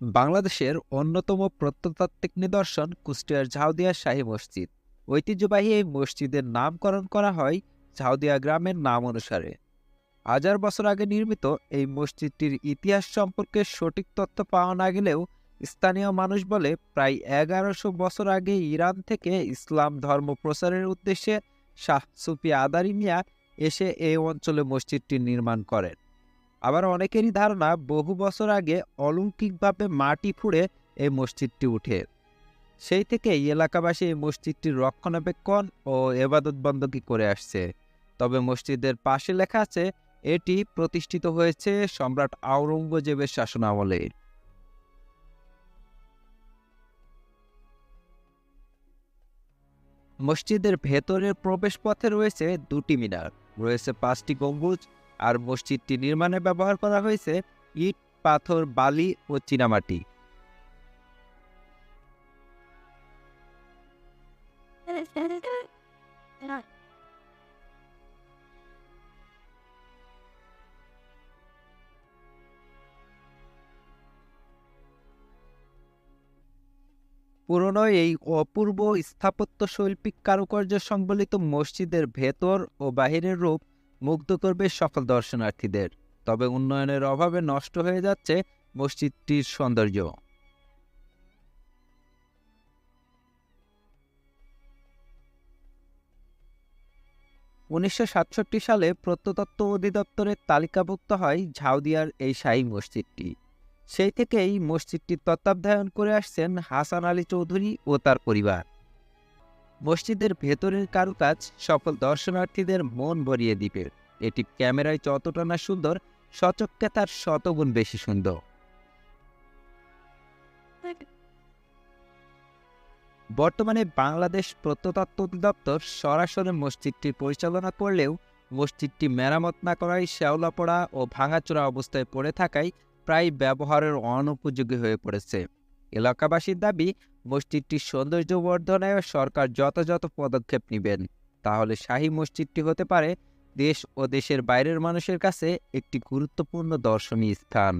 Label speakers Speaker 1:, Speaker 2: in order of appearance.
Speaker 1: বাংলাদেশের অন্যতম প্রত্নতাত্ত্বিক নিদর্শন কুষ্টিয়ার ঝাউদিয়া শাহী মসজিদ। ঐতিহ্যবাহী এই মসজিদের নামকরণ করা হয় ঝাউদিয়া গ্রামের নাম অনুসারে। হাজার বছর আগে নির্মিত এই মসজিদটির ইতিহাস সম্পর্কে সঠিক তথ্য পাওয়া না গেলেও স্থানীয় মানুষ বলে প্রায় এগারোশো বছর আগে ইরান থেকে ইসলাম ধর্ম প্রচারের উদ্দেশ্যে শাহ সুফি আদারি মিয়া এসে এই অঞ্চলে মসজিদটি নির্মাণ করেন। আবার অনেকেরই ধারণা বহু বছর আগে অলৌকিকভাবে মাটি ফুঁড়ে এই মসজিদটি উঠে। সেই থেকে এলাকাবাসী এই মসজিদটির রক্ষণাবেক্ষণ ও এবাদত বন্দী করে আসছে। তবে মসজিদের পাশে লেখা আছে, এটি প্রতিষ্ঠিত হয়েছে সম্রাট আওরঙ্গজেবের শাসনামলে। মসজিদের ভেতরের প্রবেশপথে রয়েছে দুটি মিনার। রয়েছে পাঁচটি গম্বুজ আর মসজিদটি নির্মাণে ব্যবহার করা হয়েছে ইট, পাথর, বালি ও চীনামাটি। পুরনো এই অপূর্ব স্থাপত্য শৈল্পিক কারুকার্য সংবলিত মসজিদের ভেতর ও বাহিরের রূপ মুগ্ধ করবে সকল দর্শনার্থীদের। তবে উন্নয়নের অভাবে নষ্ট হয়ে যাচ্ছে মসজিদটির সৌন্দর্য। উনিশশো সাতষট্টি সালে প্রত্নতত্ত্ব অধিদপ্তরের তালিকাভুক্ত হয় ঝাউদিয়ার এই শাহী মসজিদটি। সেই থেকেই মসজিদটির তত্ত্বাবধায়ন করে আসছেন হাসান আলী চৌধুরী ও তার পরিবার। মসজিদের ভেতরের কারুকাজ সকল দর্শনার্থীদের মন ভরিয়ে দিবে। এটি ক্যামেরায় যতটা না সুন্দর সচক্ষে তার শতগুণ বেশি সুন্দর। বর্তমানে বাংলাদেশ প্রত্নতত্ত্ব অধিদপ্তর সরাসরি মসজিদটি পরিচালনা করলেও মসজিদটি মেরামত না করায় শ্যাওলাপড়া ও ভাঙাচোরা অবস্থায় পড়ে থাকায় প্রায় ব্যবহারের অনুপযোগী হয়ে পড়েছে। এলাকাবাসীর দাবি মসজিদটির সৌন্দর্য বর্ধনায় সরকার যথাযথ পদক্ষেপ নেবেন। তাহলে শাহী মসজিদটি হতে পারে দেশ ও দেশের বাইরের মানুষের কাছে একটি গুরুত্বপূর্ণ দর্শনীয় স্থান।